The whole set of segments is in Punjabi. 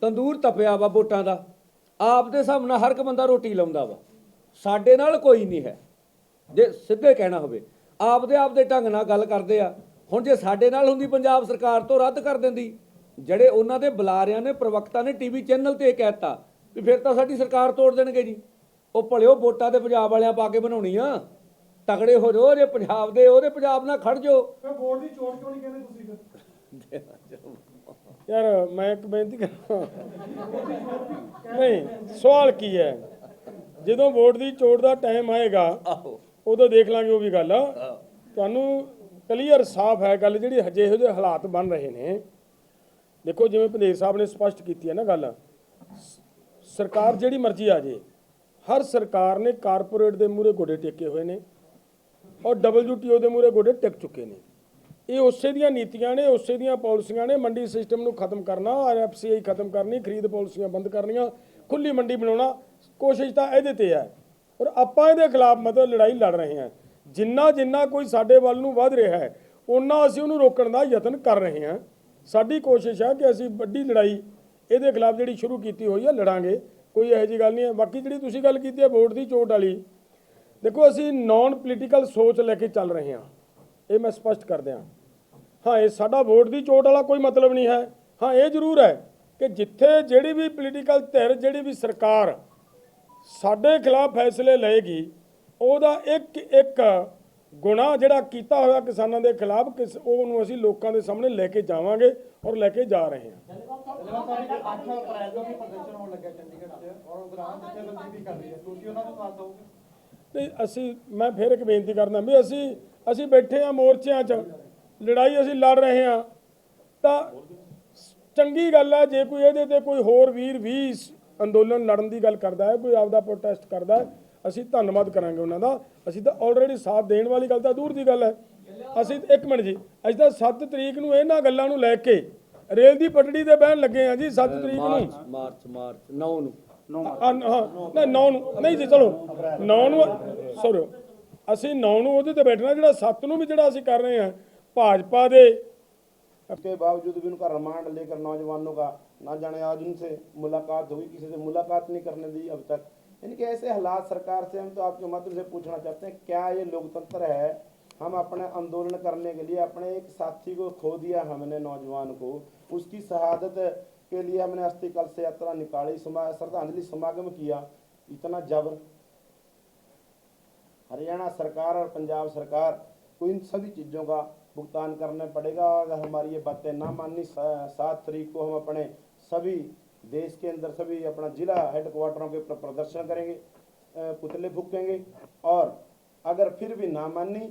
ਤੰਦੂਰ ਤਪਿਆ ਵਾ ਵੋਟਾਂ ਦਾ। ਆਪ ਦੇ ਹਿਸਾਬ ਨਾਲ ਹਰ ਇੱਕ ਬੰਦਾ ਰੋਟੀ ਲਾਉਂਦਾ ਵਾ। ਸਾਡੇ ਨਾਲ ਕੋਈ ਨਹੀਂ ਹੈ। ਜੇ ਸਿੱਧੇ ਕਹਿਣਾ ਹੋਵੇ ਆਪ ਦੇ ਆਪ ਦੇ ਢੰਗ ਨਾਲ ਗੱਲ ਕਰਦੇ ਆ। ਹੁਣ ਜੇ ਸਾਡੇ ਨਾਲ ਹੁੰਦੀ ਪੰਜਾਬ ਸਰਕਾਰ ਤੋਂ ਰੱਦ ਕਰ ਦਿੰਦੀ ਜਿਹੜੇ ਉਹਨਾਂ ਦੇ ਬੁਲਾਰਿਆਂ ਨੇ ਪ੍ਰਵਕਤਾ ਨੇ ਟੀਵੀ ਚੈਨਲ ਤੇ ਕਹਿਤਾ ਵੀ ਫਿਰ ਤਾਂ ਸਾਡੀ ਸਰਕਾਰ ਤੋੜ ਦੇਣਗੇ ਜੀ। ਉਹ ਭਲਿਓ ਵੋਟਾਂ ਤੇ ਪੰਜਾਬ ਵਾਲਿਆਂ ਪਾ ਕੇ ਬਣਾਉਣੀਆਂ ਤਗੜੇ ਹੋ ਜਾਓ ਜੇ ਪੰਜਾਬ ਦੇ ਉਹਦੇ ਪੰਜਾਬ ਨਾਲ ਖੜ ਜਾਓ। ਫਿਰ ਬੋਰਡ ਦੀ ਚੋਣ ਕਿਉਂ ਨਹੀਂ ਕਹਿੰਦੇ ਤੁਸੀਂ ਫਿਰ? ਯਾਰ ਮੈਂ ਇੱਕ ਬੇਨਤੀ ਕਰਾਂ ਨਹੀਂ ਸਵਾਲ ਕੀ ਹੈ? ਜਦੋਂ ਵੋਟ ਦੀ ਚੋਣ ਦਾ ਟਾਈਮ ਆਏਗਾ ਉਦੋਂ ਦੇਖ ਲਾਂਗੇ ਉਹ ਵੀ ਗੱਲ। ਤੁਹਾਨੂੰ ਕਲੀਅਰ ਸਾਫ਼ ਹੈ ਗੱਲ ਜਿਹੜੀ ਹਜੇ ਇਹੋ ਜਿਹੇ ਹਾਲਾਤ ਬਣ ਰਹੇ ਨੇ। ਦੇਖੋ ਜਿਵੇਂ ਪੰਦੇਰ ਸਾਹਿਬ ਨੇ ਸਪਸ਼ਟ ਕੀਤੀ ਹੈ ਨਾ ਗੱਲ। ਸਰਕਾਰ ਜਿਹੜੀ ਮਰਜ਼ੀ ਆ ਜੇ ਹਰ ਸਰਕਾਰ ਨੇ ਕਾਰਪੋਰੇਟ ਦੇ ਮੂਹਰੇ ਗੋਡੇ ਟੇਕੇ ਹੋਏ ਨੇ। ਔਰ WTO ਦੇ ਮੂਹਰੇ ਗੋਡੇ ਟਿਕ ਚੁੱਕੇ ਨੇ। ਇਹ ਉਸੇ ਦੀਆਂ ਨੀਤੀਆਂ ਨੇ, ਉਸੇ ਦੀਆਂ ਪਾਲਿਸੀਆਂ ਨੇ, ਮੰਡੀ ਸਿਸਟਮ ਨੂੰ ਖਤਮ ਕਰਨਾ ਆਰਐਫਸੀਆਈ ਖਤਮ ਕਰਨੀ, ਖਰੀਦ ਪਾਲਿਸੀਆਂ ਬੰਦ ਕਰਨੀਆਂ ਖੁੱਲੀ ਮੰਡੀ ਬਣਾਉਣਾ, ਕੋਸ਼ਿਸ਼ ਤਾਂ ਇਹਦੇ ਤੇ ਹੈ। ਔਰ ਆਪਾਂ ਇਹਦੇ ਖਿਲਾਫ ਮਤਲਬ ਲੜਾਈ ਲੜ ਰਹੇ ਹਾਂ। ਜਿੰਨਾ ਜਿੰਨਾ ਕੋਈ ਸਾਡੇ ਵੱਲ ਨੂੰ ਵੱਧ ਰਿਹਾ ਹੈ ਉਹਨਾਂ ਅਸੀਂ ਉਹਨੂੰ ਰੋਕਣ ਦਾ ਯਤਨ ਕਰ ਰਹੇ ਹਾਂ। ਸਾਡੀ ਕੋਸ਼ਿਸ਼ ਹੈ ਕਿ ਅਸੀਂ ਵੱਡੀ ਲੜਾਈ ਇਹਦੇ ਖਿਲਾਫ ਜਿਹੜੀ ਸ਼ੁਰੂ ਕੀਤੀ ਹੋਈ ਹੈ ਲੜਾਂਗੇ। ਕੋਈ ਇਹੋ ਜਿਹੀ ਗੱਲ ਨਹੀਂ ਹੈ। ਬਾਕੀ ਜਿਹੜੀ ਤੁਸੀਂ ਗੱਲ ਕੀਤੀ ਹੈ ਵੋਟ ਦੀ, ਚੋਟ ਵਾਲੀ, ਦੇਖੋ ਅਸੀਂ ਨਾਨ ਪੋਲੀਟੀਕਲ ਸੋਚ ਲੈ ਕੇ ਚੱਲ ਰਹੇ ਹਾਂ। ਇਹ ਮੈਂ ਸਪਸ਼ਟ ਕਰ ਦਿਆਂ। ਹਾਂ, ਇਹ ਸਾਡਾ ਵੋਟ ਦੀ ਚੋਟ ਵਾਲਾ ਕੋਈ ਮਤਲਬ ਨਹੀਂ ਹੈ। ਹਾਂ, ਇਹ ਜ਼ਰੂਰ ਹੈ ਕਿ ਜਿੱਥੇ ਜਿਹੜੀ ਵੀ ਪੋਲੀਟੀਕਲ ਧਿਰ, ਜਿਹੜੀ ਵੀ ਸਰਕਾਰ ਸਾਡੇ ਖਿਲਾਫ ਫੈਸਲੇ ਲਏਗੀ, ਉਹਦਾ ਇੱਕ ਇੱਕ ਗੁਨਾਹ ਜਿਹੜਾ ਕੀਤਾ ਹੋਇਆ ਕਿਸਾਨਾਂ ਦੇ ਖਿਲਾਫ, ਕਿਸ ਉਹਨੂੰ ਅਸੀਂ ਲੋਕਾਂ ਦੇ ਸਾਹਮਣੇ ਲੈ ਕੇ ਜਾਵਾਂਗੇ ਔਰ ਲੈ ਕੇ ਜਾ ਰਹੇ ਹਾਂ। ਨਹੀਂ ਅਸੀਂ, ਮੈਂ ਫਿਰ ਇੱਕ ਬੇਨਤੀ ਕਰਦਾ ਵੀ ਅਸੀਂ ਅਸੀਂ ਬੈਠੇ ਆ ਮੋਰਚਿਆਂ 'ਚ। ਲੜਾਈ ਅਸੀਂ ਲੜ ਰਹੇ ਹਾਂ। ਤਾਂ ਚੰਗੀ ਗੱਲ ਹੈ ਜੇ ਕੋਈ ਇਹਦੇ ਤੇ ਕੋਈ ਹੋਰ ਵੀਰ ਵੀ ਅੰਦੋਲਨ ਲੜਨ ਦੀ ਗੱਲ ਕਰਦਾ ਹੈ ਕੋਈ ਆਪਦਾ ਪ੍ਰੋਟੈਸਟ ਕਰਦਾ ਹੈ ਅਸੀਂ ਧੰਨਵਾਦ ਕਰਾਂਗੇ ਉਹਨਾਂ ਦਾ। ਅਸੀਂ ਤਾਂ ਆਲਰੇਡੀ ਸਾਥ ਦੇਣ ਵਾਲੀ ਗੱਲ ਤਾਂ ਦੂਰ ਦੀ ਗੱਲ ਹੈ। ਅਸੀਂ ਇੱਕ ਮਿੰਟ ਜੀ ਅਸੀਂ ਤਾਂ 7 ਤਰੀਕ ਨੂੰ ਇਹਨਾਂ ਗੱਲਾਂ ਨੂੰ ਲੈ ਕੇ ਰੇਲ ਦੀ ਪਟੜੀ ਤੇ ਬਹਿਣ ਲੱਗੇ ਆ ਜੀ 7 ਤਰੀਕ ਨੂੰ। ਮਾਰਚ ਮਾਰਚ ਮਾਰਚ 9 ਨੂੰ ਹਾਂ ਨਹੀਂ 9 ਨੂੰ ਨਹੀਂ ਜੀ ਚਲੋ। 9 ਨੂੰ ਸੌਰੀ ਅਸੀਂ 9 ਨੂੰ ਉਹਦੇ ਤੇ ਬੈਠਣਾ ਜਿਹੜਾ 7 ਨੂੰ ਵੀ ਜਿਹੜਾ ਅਸੀਂ ਕਰ ਰਹੇ ਹਾਂ। भाजपा दे के बावजूद भी उनका रिमांड लेकर नौजवानों का ना जाने आज उनसे मुलाकात होगी किसी से मुलाकात नहीं करने दी अब तक यानी कि ऐसे हालात सरकार से हम तो आपके माध्यम से पूछना चाहते हैं क्या ये लोकतंत्र है हम अपने आंदोलन करने के लिए अपने एक साथी को खो दिया हमने नौजवान को उसकी शहादत के लिए हमने अस्थि कलश यात्रा निकाली समा श्रद्धांजलि समागम किया इतना जबर हरियाणा सरकार और पंजाब सरकार को इन सभी चीज़ों का भुगतान करना पड़ेगा। अगर हमारी ये बातें ना माननी सात तारीख को हम अपने सभी देश के अंदर, सभी अपना जिला हेडक्वार्टरों के ऊपर प्रदर्शन करेंगे पुतले फूकेंगे और अगर फिर भी ना मानी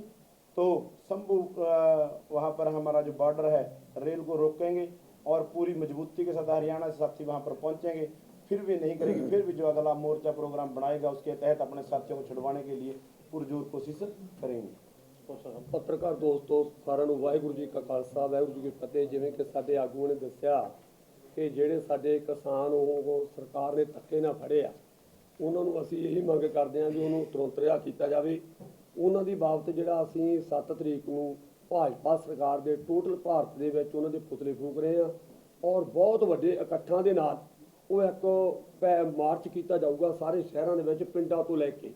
तो शंभू वहाँ पर हमारा जो बॉर्डर है, रेल को रोकेंगे और पूरी मजबूती के साथ हरियाणा से साथी वहाँ पर पहुँचेंगे। फिर भी नहीं करेंगे, फिर भी जो अगला मोर्चा प्रोग्राम बनाएगा, उसके तहत अपने साथियों को छुड़वाने के लिए पुरजोर कोशिश करेंगे। ਪੱਤਰਕਾਰ ਦੋਸਤੋ, ਸਾਰਿਆਂ ਨੂੰ ਵਾਹਿਗੁਰੂ ਜੀ ਕਾ ਖਾਲਸਾ, ਵਾਹਿਗੁਰੂ ਜੀ ਕੀ ਫਤਿਹ। ਜਿਵੇਂ ਕਿ ਸਾਡੇ ਆਗੂਆਂ ਨੇ ਦੱਸਿਆ ਕਿ ਜਿਹੜੇ ਸਾਡੇ ਕਿਸਾਨ ਉਹ ਸਰਕਾਰ ਨੇ ਧੱਕੇ ਨਾਲ ਫੜੇ ਆ, ਉਹਨਾਂ ਨੂੰ ਅਸੀਂ ਇਹੀ ਮੰਗ ਕਰਦੇ ਹਾਂ ਵੀ ਉਹਨੂੰ ਤੁਰੰਤ ਰਿਹਾ ਕੀਤਾ ਜਾਵੇ। ਉਹਨਾਂ ਦੀ ਬਾਬਤ ਜਿਹੜਾ ਅਸੀਂ 7 ਤਰੀਕ ਨੂੰ ਭਾਜਪਾ ਸਰਕਾਰ ਦੇ ਟੋਟਲ ਭਾਰਤ ਦੇ ਵਿੱਚ ਉਹਨਾਂ ਦੇ ਪੁਤਲੇ ਫੂਕ ਰਹੇ ਆ ਔਰ ਬਹੁਤ ਵੱਡੇ ਇਕੱਠਾਂ ਦੇ ਨਾਲ ਉਹ ਇੱਕ ਪੈ- ਮਾਰਚ ਕੀਤਾ ਜਾਊਗਾ ਸਾਰੇ ਸ਼ਹਿਰਾਂ ਦੇ ਵਿੱਚ ਪਿੰਡਾਂ ਤੋਂ ਲੈ ਕੇ।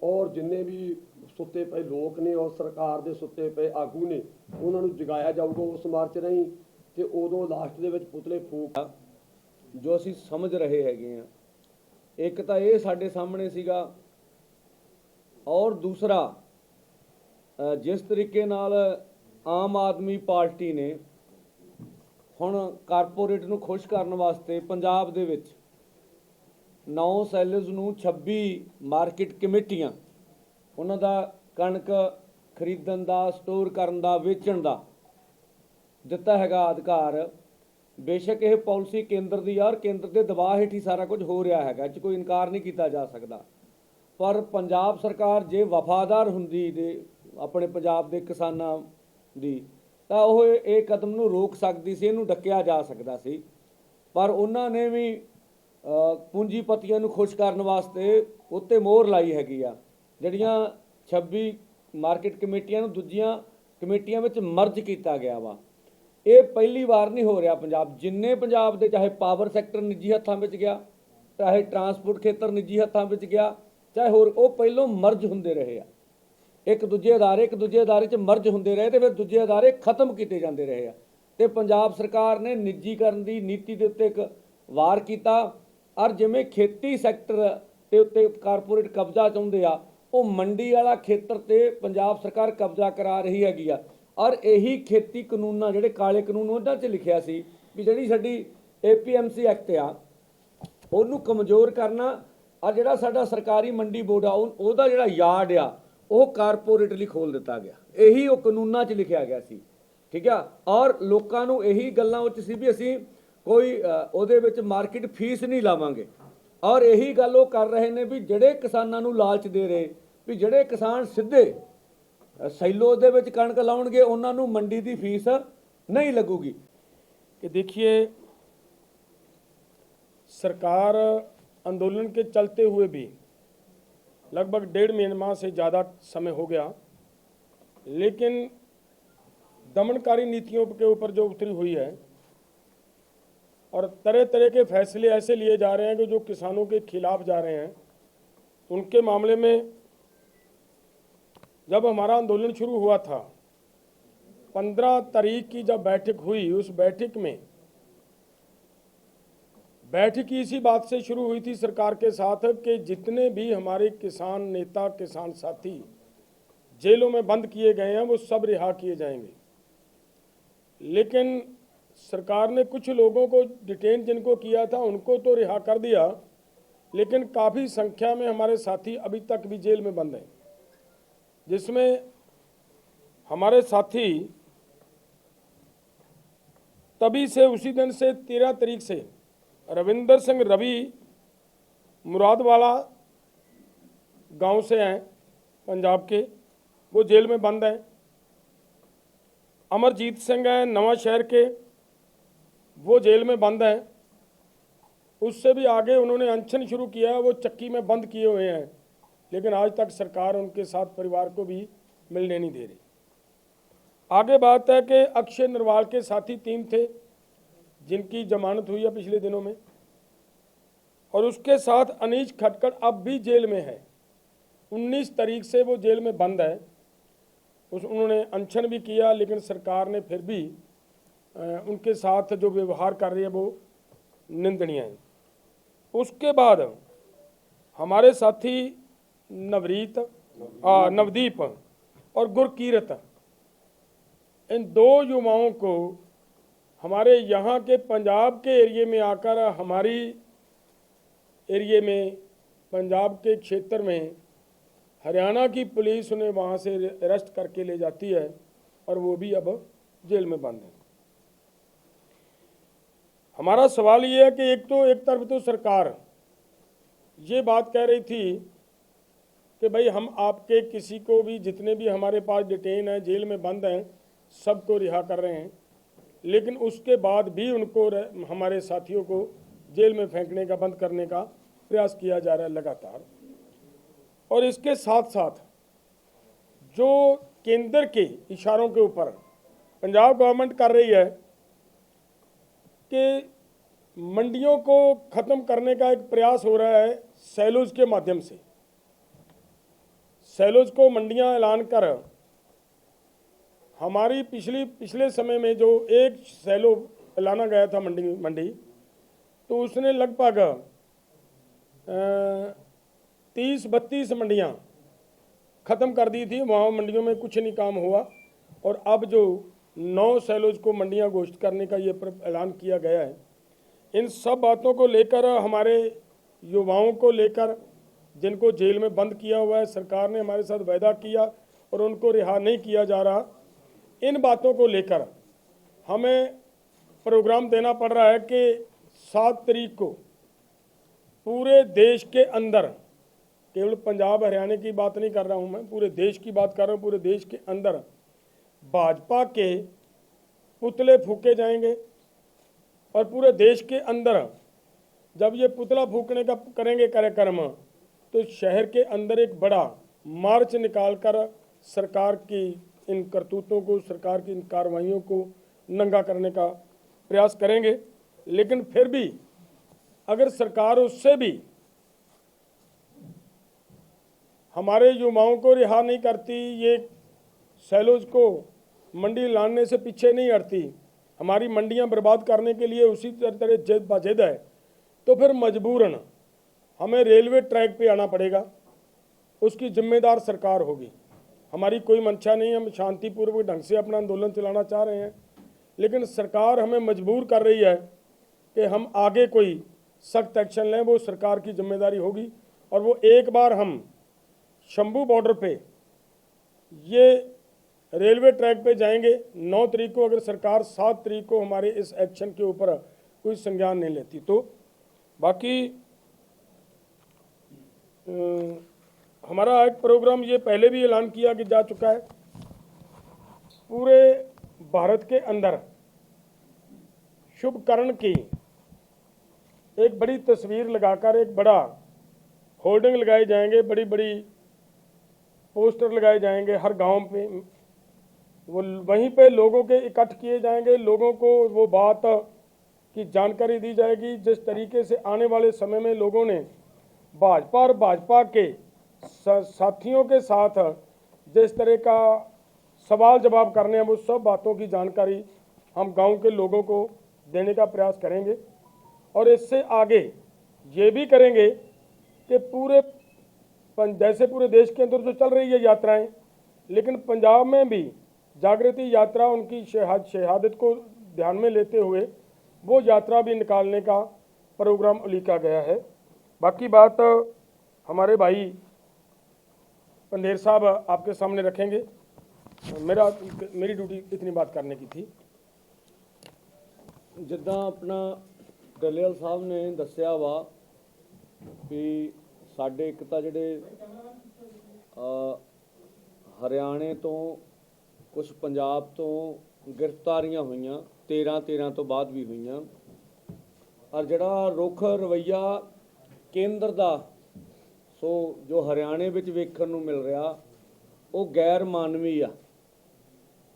ਔਰ ਜਿੰਨੇ ਵੀ ਸੁੱਤੇ ਪਏ ਲੋਕ ਨੇ ਔਰ ਸਰਕਾਰ ਦੇ ਸੁੱਤੇ ਪਏ ਆਗੂ ਨੇ, ਉਹਨਾਂ ਨੂੰ ਜਗਾਇਆ ਜਾਊਗਾ ਉਸ ਮਾਰਚ ਰਾਹੀਂ ਤੇ ਉਦੋਂ ਲਾਸਟ ਦੇ ਵਿੱਚ ਪੁਤਲੇ ਫੂਕ ਜੋ ਅਸੀਂ ਸਮਝ ਰਹੇ ਹੈਗੇ ਆ ਇੱਕ ਤਾਂ ਇਹ ਸਾਡੇ ਸਾਹਮਣੇ ਸੀਗਾ। ਔਰ ਦੂਸਰਾ ਜਿਸ ਤਰੀਕੇ ਨਾਲ ਆਮ ਆਦਮੀ ਪਾਰਟੀ ਨੇ ਹੁਣ ਕਾਰਪੋਰੇਟ ਨੂੰ ਖੁਸ਼ ਕਰਨ ਵਾਸਤੇ ਪੰਜਾਬ ਦੇ ਵਿੱਚ 9 ਸੈਲਜ਼ ਨੂੰ 26 ਮਾਰਕੀਟ ਕਮੇਟੀਆਂ, ਉਹਨਾਂ ਦਾ ਕਣਕ ਖਰੀਦਣ ਦਾ, ਸਟੋਰ ਕਰਨ ਦਾ, ਵੇਚਣ ਦਾ ਦਿੱਤਾ ਹੈਗਾ ਅਧਿਕਾਰ। ਬੇਸ਼ੱਕ ਇਹ ਪਾਲਿਸੀ ਕੇਂਦਰ ਦੀ ਆ ਔਰ ਕੇਂਦਰ ਦੇ ਦਬਾਅ ਹੇਠ ਹੀ ਸਾਰਾ ਕੁਝ ਹੋ ਰਿਹਾ ਹੈਗਾ, ਇਹ 'ਚ ਕੋਈ ਇਨਕਾਰ ਨਹੀਂ ਕੀਤਾ ਜਾ ਸਕਦਾ। ਪਰ ਪੰਜਾਬ ਸਰਕਾਰ ਜੇ ਵਫਾਦਾਰ ਹੁੰਦੀ ਦੇ ਆਪਣੇ ਪੰਜਾਬ ਦੇ ਕਿਸਾਨਾਂ ਦੀ, ਤਾਂ ਉਹ ਇਹ ਕਦਮ ਨੂੰ ਰੋਕ ਸਕਦੀ ਸੀ, ਇਹਨੂੰ ਡੱਕਿਆ ਜਾ ਸਕਦਾ ਸੀ। ਪਰ ਉਹਨਾਂ ਨੇ ਵੀ ਪੂੰਜੀਪਤੀਆਂ ਨੂੰ ਖੁਸ਼ ਕਰਨ ਵਾਸਤੇ ਉੱਤੇ ਮੋਹਰ ਲਾਈ ਹੈਗੀ ਆ। ਜਿਹੜੀਆਂ 26 ਮਾਰਕੀਟ ਕਮੇਟੀਆਂ ਨੂੰ ਦੂਜੀਆਂ ਕਮੇਟੀਆਂ ਵਿੱਚ ਮਰਜ ਕੀਤਾ ਗਿਆ ਵਾ। ਇਹ ਪਹਿਲੀ ਵਾਰ ਨਹੀਂ ਹੋ ਰਿਹਾ ਪੰਜਾਬ। ਜਿੰਨੇ ਪੰਜਾਬ ਦੇ ਚਾਹੇ ਪਾਵਰ ਸੈਕਟਰ ਨਿੱਜੀ ਹੱਥਾਂ ਵਿੱਚ ਗਿਆ, ਚਾਹੇ ਟਰਾਂਸਪੋਰਟ ਖੇਤਰ ਨਿੱਜੀ ਹੱਥਾਂ ਵਿੱਚ ਗਿਆ, ਚਾਹੇ ਹੋਰ, ਉਹ ਪਹਿਲੋਂ ਮਰਜ ਹੁੰਦੇ ਰਹੇ ਆ। ਇੱਕ ਦੂਜੇ ਅਦਾਰੇ, ਇੱਕ ਦੂਜੇ ਅਦਾਰੇ 'ਚ ਮਰਜ ਹੁੰਦੇ ਰਹੇ ਤੇ ਫਿਰ ਦੂਜੇ ਅਦਾਰੇ ਖਤਮ ਕੀਤੇ ਜਾਂਦੇ ਰਹੇ ਆ। ਤੇ ਪੰਜਾਬ ਸਰਕਾਰ ਨੇ ਨਿੱਜੀਕਰਨ ਦੀ ਨੀਤੀ ਦੇ ਉੱਤੇ ਇੱਕ ਵਾਰ ਕੀਤਾ। ਔਰ ਜਿਵੇਂ ਖੇਤੀ ਸੈਕਟਰ ਦੇ ਉੱਤੇ ਕਾਰਪੋਰੇਟ ਕਬਜ਼ਾ ਚਾਹੁੰਦੇ ਆ, ਉਹ ਮੰਡੀ ਵਾਲਾ ਖੇਤਰ ਤੇ ਪੰਜਾਬ ਸਰਕਾਰ ਕਬਜ਼ਾ ਕਰਾ ਰਹੀ ਹੈਗੀ ਆ। ਔਰ ਇਹੀ ਖੇਤੀ ਕਾਨੂੰਨਾਂ ਜਿਹੜੇ ਕਾਲੇ ਕਾਨੂੰਨ ਉਹਨਾਂ 'ਚ ਲਿਖਿਆ ਸੀ ਵੀ ਜਿਹੜੀ ਸਾਡੀ ਏਪੀਐਮਸੀ ਐਕਟ ਆ, ਉਹਨੂੰ ਕਮਜ਼ੋਰ ਕਰਨਾ ਔਰ ਜਿਹੜਾ ਸਾਡਾ ਸਰਕਾਰੀ ਮੰਡੀ ਬੋਰਡ ਆ, ਉਹ- ਉਹਦਾ ਜਿਹੜਾ ਯਾਰਡ ਆ, ਉਹ ਕਾਰਪੋਰੇਟ ਲਈ ਖੋਲ ਦਿੱਤਾ ਗਿਆ। ਇਹੀ ਉਹ ਕਾਨੂੰਨਾਂ 'ਚ ਲਿਖਿਆ ਗਿਆ ਸੀ। ਠੀਕ ਆ? ਔਰ ਲੋਕਾਂ ਨੂੰ ਇਹੀ ਗੱਲਾਂ ਉੱਚ ਸੀ ਵੀ ਅਸੀਂ ਕੋਈ ਅ, ਉਹਦੇ ਵਿੱਚ ਮਾਰਕੀਟ ਫੀਸ ਨਹੀਂ ਲਾਵਾਂਗੇ ਔਰ ਇਹੀ ਗੱਲ ਉਹ ਕਰ ਰਹੇ ਨੇ ਵੀ ਜਿਹੜੇ ਕਿਸਾਨਾਂ ਨੂੰ ਲਾਲਚ ਦੇ ਰਹੇ ਵੀ ਜਿਹੜੇ ਕਿਸਾਨ ਸਿੱਧੇ ਅ, ਸੈਲੋ ਦੇ ਵਿੱਚ ਕਣਕ ਲਾਉਣਗੇ ਉਹਨਾਂ ਨੂੰ ਮੰਡੀ ਦੀ ਫੀਸ ਨਹੀਂ ਲੱਗੂਗੀ कि देखिए सरकार आंदोलन के चलते हुए भी लगभग डेढ़ महीने माह से ज़्यादा समय हो गया लेकिन दमनकारी नीतियों के ऊपर जो उतरी हुई है और तरह तरह के फैसले ऐसे लिए जा रहे हैं कि जो किसानों के खिलाफ जा रहे हैं। उनके मामले में जब हमारा आंदोलन शुरू हुआ था, पंद्रह तारीख की जब बैठक हुई, उस बैठक में, बैठक इसी बात से शुरू हुई थी सरकार के साथ कि जितने भी हमारे किसान नेता, किसान साथी जेलों में बंद किए गए हैं, वो सब रिहा किए जाएँगे। लेकिन सरकार ने कुछ लोगों को डिटेन जिनको किया था, उनको तो रिहा कर दिया, लेकिन काफ़ी संख्या में हमारे साथी अभी तक भी जेल में बंद हैं। जिसमें हमारे साथी तभी से उसी दिन से तेरह तारीख से रविंदर सिंह रवि मुरादवाला गाँव से हैं, पंजाब के, वो जेल में बंद हैं। अमरजीत सिंह हैं नवा शहर के वो जेल में बंद हैं। उससे भी आगे उन्होंने अनशन शुरू किया है, वो चक्की में बंद किए हुए हैं। लेकिन आज तक सरकार उनके साथ परिवार को भी मिलने नहीं दे रही। आगे बात है कि अक्षय नरवाल के साथी तीन थे, जिनकी जमानत हुई है पिछले दिनों में। और उसके साथ अनीश खटकड़ अब भी जेल में है। 19 तारीख से वो जेल में बंद है। उस, उन्होंने अनशन भी किया, लेकिन सरकार ने फिर भी उनके साथ जो व्यवहार कर रही है वो निंदनीय है। उसके बाद हमारे साथी नवरीत नवदीप और गुरकीरत, इन दो युवाओं को हमारे यहाँ के पंजाब के एरिए में आकर हमारी एरिए में, पंजाब के क्षेत्र में हरियाणा की पुलिस उन्हें वहाँ से अरेस्ट करके ले जाती है और वो भी अब जेल में बंद है। हमारा सवाल ये है कि एक तो एक तरफ़ तो सरकार ये बात कह रही थी कि भाई हम आपके किसी को भी, जितने भी हमारे पास डिटेन हैं, जेल में बंद हैं, सबको रिहा कर रहे हैं। लेकिन उसके बाद भी उनको हमारे साथियों को जेल में फेंकने का, बंद करने का प्रयास किया जा रहा है लगातार। और इसके साथ साथ जो केंद्र के इशारों के ऊपर पंजाब गवर्नमेंट कर रही है कि मंडियों को ख़त्म करने का एक प्रयास हो रहा है सैलूज के माध्यम से। सैलूज को मंडियाँ ऐलान कर हमारी पिछली, पिछले समय में जो एक सैलो लाना गया था मंडी मंडी तो उसने लगभग तीस, बत्तीस मंडियाँ ख़त्म कर दी थी। वहाँ मंडियों में कुछ नहीं काम हुआ और अब जो नौ सैलोज को मंडियाँ घोषित करने का ये ऐलान किया गया है। इन सब बातों को लेकर, हमारे युवाओं को लेकर, जिनको जेल में बंद किया हुआ है, सरकार ने हमारे साथ वायदा किया और उनको रिहा नहीं किया जा रहा। इन बातों को लेकर हमें प्रोग्राम देना पड़ रहा है कि सात तारीख को पूरे देश के अंदर, केवल पंजाब, हरियाणा की बात नहीं कर रहा हूँ मैं, पूरे देश की बात कर रहा हूँ, पूरे देश के अंदर भाजपा के पुतले फूके जाएँगे और पूरे देश के अंदर जब ये पुतला फूकने का करेंगे कार्यक्रम तो शहर के अंदर एक बड़ा मार्च निकालकर सरकार की इन करतूतों को, सरकार की इन कार्रवाइयों को नंगा करने का प्रयास करेंगे। लेकिन फिर भी अगर सरकार उससे भी हमारे युवाओं को रिहा नहीं करती, ये सैलोज को मंडी लाने से पीछे नहीं हटती। हमारी मंडियाँ बर्बाद करने के लिए उसी तरह तरह जिद बाजिद है। तो फिर मजबूरन हमें रेलवे ट्रैक पे आना पड़ेगा। उसकी जिम्मेदार सरकार होगी। हमारी कोई मंशा नहीं, हम शांतिपूर्वक ढंग से अपना आंदोलन चलाना चाह रहे हैं। लेकिन सरकार हमें मजबूर कर रही है कि हम आगे कोई सख्त एक्शन लें, वो सरकार की ज़िम्मेदारी होगी। और वो एक बार हम शंभू बॉर्डर पे ये रेलवे ट्रैक पे जाएँगे। नौ तारीख को अगर सरकार सात तारीख को हमारे इस एक्शन के ऊपर कोई संज्ञान नहीं लेती तो बाकी अ, हमारा एक प्रोग्राम ये पहले भी ऐलान किया कि जा चुका है। पूरे भारत के अंदर शुभ करण की एक बड़ी तस्वीर लगाकर एक बड़ा होर्डिंग लगाए जाएँगे बड़ी बड़ी पोस्टर लगाए जाएँगे हर गाँव पे वो वहीं पे लोगों के इकट्ठ किए जाएँगे। लोगों को वो बात की जानकारी दी जाएगी, जिस तरीके से आने वाले समय में लोगों ने भाजपा और भाजपा के साथियों के साथ जिस तरह का सवाल जवाब करने हैं, वो सब बातों की जानकारी हम गाँव के लोगों को देने का प्रयास करेंगे। और इससे आगे ये भी करेंगे कि पूरे जैसे पूरे देश के अंदर जो चल रही है यात्राएँ, लेकिन पंजाब में भी जागृति यात्रा उनकी शहाद शहादत को ध्यान में लेते हुए वो यात्रा भी निकालने का प्रोग्राम उलीका गया है बाकी बात हमारे भाई पंधेर साहब आपके सामने रखेंगे मेरा मेरी ड्यूटी इतनी बात करने की थी ਜਿੱਦਾਂ ਆਪਣਾ ਡੱਲੇਵਾਲ ਸਾਹਿਬ ਨੇ ਦੱਸਿਆ ਵਾ ਵੀ ਸਾਡੇ ਇੱਕ ਤਾਂ ਜਿਹੜੇ ਅ, ਹਰਿਆਣੇ ਤੋਂ ਕੁਝ ਪੰਜਾਬ ਤੋਂ ਗ੍ਰਿਫਤਾਰੀਆਂ ਹੋਈਆਂ 13 13 ਤੋਂ ਬਾਅਦ ਵੀ ਹੋਈਆਂ। ਔਰ ਜਿਹੜਾ ਰੁੱਖ ਰਵਈਆ ਕੇਂਦਰ ਦਾ, ਸੋ ਜੋ ਹਰਿਆਣੇ ਵਿੱਚ ਵੇਖਣ ਨੂੰ ਮਿਲ ਰਿਹਾ, ਉਹ ਗੈਰ ਮਾਨਵੀ ਆ।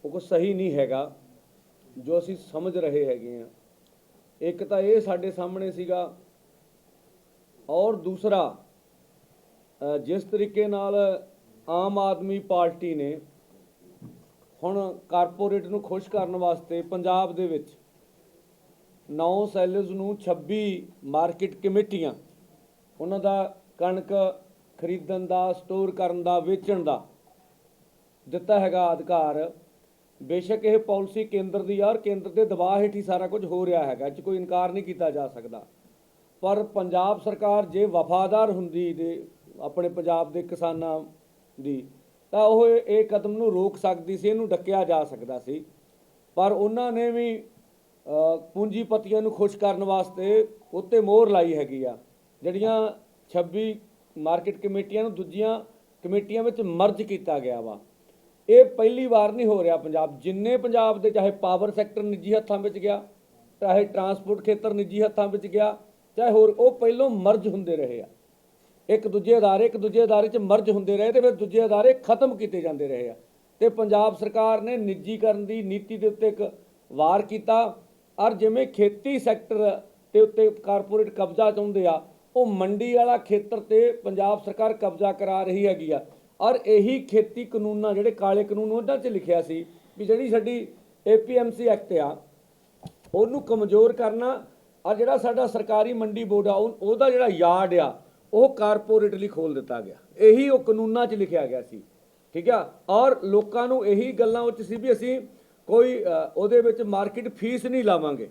ਉਹ ਕੁਛ ਸਹੀ ਨਹੀਂ ਹੈਗਾ, ਜੋ ਅਸੀਂ ਸਮਝ ਰਹੇ ਹੈਗੇ ਆ ਇੱਕ ਤਾਂ ਇਹ ਸਾਡੇ ਸਾਹਮਣੇ ਸੀਗਾ, ਔਰ ਦੂਸਰਾ ਜਿਸ ਤਰੀਕੇ ਨਾਲ ਆਮ ਆਦਮੀ ਪਾਰਟੀ ਨੇ ਹੁਣ ਕਾਰਪੋਰੇਟ ਨੂੰ ਖੁਸ਼ ਕਰਨ ਵਾਸਤੇ ਪੰਜਾਬ ਦੇ ਵਿੱਚ 9 ਸੈਲਰਸ ਨੂੰ 26 ਮਾਰਕੀਟ ਕਮੇਟੀਆਂ, ਉਹਨਾਂ ਦਾ ਕਣਕ ਖਰੀਦਣ ਦਾ ਸਟੋਰ ਕਰਨ ਦਾ, ਵੇਚਣ ਦਾ ਦਿੱਤਾ ਹੈਗਾ ਅਧਿਕਾਰ। ਬੇਸ਼ੱਕ ਇਹ ਪਾਲਿਸੀ ਕੇਂਦਰ ਦੀ ਆ ਔਰ ਕੇਂਦਰ ਦੇ ਦਬਾਅ ਹੇਠ ਹੀ ਸਾਰਾ ਕੁਝ ਹੋ ਰਿਹਾ ਹੈਗਾ, ਇਹ 'ਚ ਕੋਈ ਇਨਕਾਰ ਨਹੀਂ ਕੀਤਾ ਜਾ ਸਕਦਾ। ਪਰ ਪੰਜਾਬ ਸਰਕਾਰ ਜੇ ਵਫਾਦਾਰ ਹੁੰਦੀ ਤੇ ਆਪਣੇ ਪੰਜਾਬ ਦੇ ਕਿਸਾਨਾਂ ਦੀ ਤਾਂ ਉਹ ਇਹ- ਕਦਮ ਨੂੰ ਰੋਕ ਸਕਦੀ ਸੀ, ਇਹਨੂੰ ਡੱਕਿਆ ਜਾ ਸਕਦਾ ਸੀ। ਪਰ ਉਹਨਾਂ ਨੇ ਵੀ ਪੂੰਜੀਪਤੀਆਂ ਨੂੰ ਖੁਸ਼ ਕਰਨ ਵਾਸਤੇ ਉੱਤੇ ਮੋਹਰ ਲਾਈ ਹੈਗੀ ਆ। ਜਿਹੜੀਆਂ 26 ਮਾਰਕੀਟ ਕਮੇਟੀਆਂ ਨੂੰ ਦੂਜੀਆਂ ਕਮੇਟੀਆਂ ਵਿੱਚ ਮਰਜ ਕੀਤਾ ਗਿਆ ਵਾ। ਇਹ ਪਹਿਲੀ ਵਾਰ ਨਹੀਂ ਹੋ ਰਿਹਾ ਪੰਜਾਬ। ਜਿੰਨੇ ਪੰਜਾਬ ਦੇ ਚਾਹੇ ਪਾਵਰ ਸੈਕਟਰ ਨਿੱਜੀ ਹੱਥਾਂ ਵਿੱਚ ਗਿਆ, ਚਾਹੇ ਟਰਾਂਸਪੋਰਟ ਖੇਤਰ ਨਿੱਜੀ ਹੱਥਾਂ ਵਿੱਚ ਗਿਆ, ਚਾਹੇ ਹੋਰ, ਉਹ ਪਹਿਲੋਂ ਮਰਜ ਹੁੰਦੇ ਰਹੇ ਆ। ਇੱਕ ਦੂਜੇ ਅਦਾਰੇ ਇੱਕ ਦੂਜੇ ਅਦਾਰੇ 'ਚ ਮਰਜ ਹੁੰਦੇ ਰਹੇ ਤੇ ਫਿਰ ਦੂਜੇ ਅਦਾਰੇ ਖਤਮ ਕੀਤੇ ਜਾਂਦੇ ਰਹੇ ਆ। ਤੇ ਪੰਜਾਬ ਸਰਕਾਰ ਨੇ ਨਿੱਜੀਕਰਨ ਦੀ ਨੀਤੀ ਦੇ ਉੱਤੇ ਇੱਕ ਵਾਰ ਕੀਤਾ। ਔਰ ਜਿਵੇਂ ਖੇਤੀ ਸੈਕਟਰ ਤੇ ਉੱਤੇ ਕਾਰਪੋਰੇਟ ਕਬਜ਼ਾ ਚਾਹੁੰਦੇ ਆ, ਉਹ ਮੰਡੀ ਵਾਲਾ ਖੇਤਰ ਤੇ ਪੰਜਾਬ ਸਰਕਾਰ ਕਬਜ਼ਾ ਕਰਾ ਰਹੀ ਹੈਗੀ ਆ। ਔਰ ਇਹੀ ਖੇਤੀ ਕਾਨੂੰਨਾਂ ਜਿਹੜੇ ਕਾਲੇ ਕਾਨੂੰਨ ਉਹਨਾਂ 'ਚ ਲਿਖਿਆ ਸੀ ਵੀ ਜਿਹੜੀ ਸਾਡੀ ਏਪੀਐਮਸੀ ਐਕਟ ਆ, ਉਹਨੂੰ ਕਮਜ਼ੋਰ ਕਰਨਾ। ਔਰ ਜਿਹੜਾ ਸਾਡਾ ਸਰਕਾਰੀ ਮੰਡੀ ਬੋਰਡ ਆ, ਉਹ- ਉਹਦਾ ਜਿਹੜਾ ਯਾਰਡ ਆ ਉਹ ਕਾਰਪੋਰੇਟ ਲਈ ਖੋਲ ਦਿੱਤਾ ਗਿਆ। ਇਹੀ ਉਹ ਕਾਨੂੰਨਾਂ 'ਚ ਲਿਖਿਆ ਗਿਆ ਸੀ। ਠੀਕ ਆ? ਔਰ ਲੋਕਾਂ ਨੂੰ ਇਹੀ ਗੱਲਾਂ ਉੱਚ ਸੀ ਵੀ ਅਸੀਂ ਕੋਈ ਉਹਦੇ ਵਿੱਚ ਮਾਰਕੀਟ ਫੀਸ ਨਹੀਂ ਲਾਵਾਂਗੇ।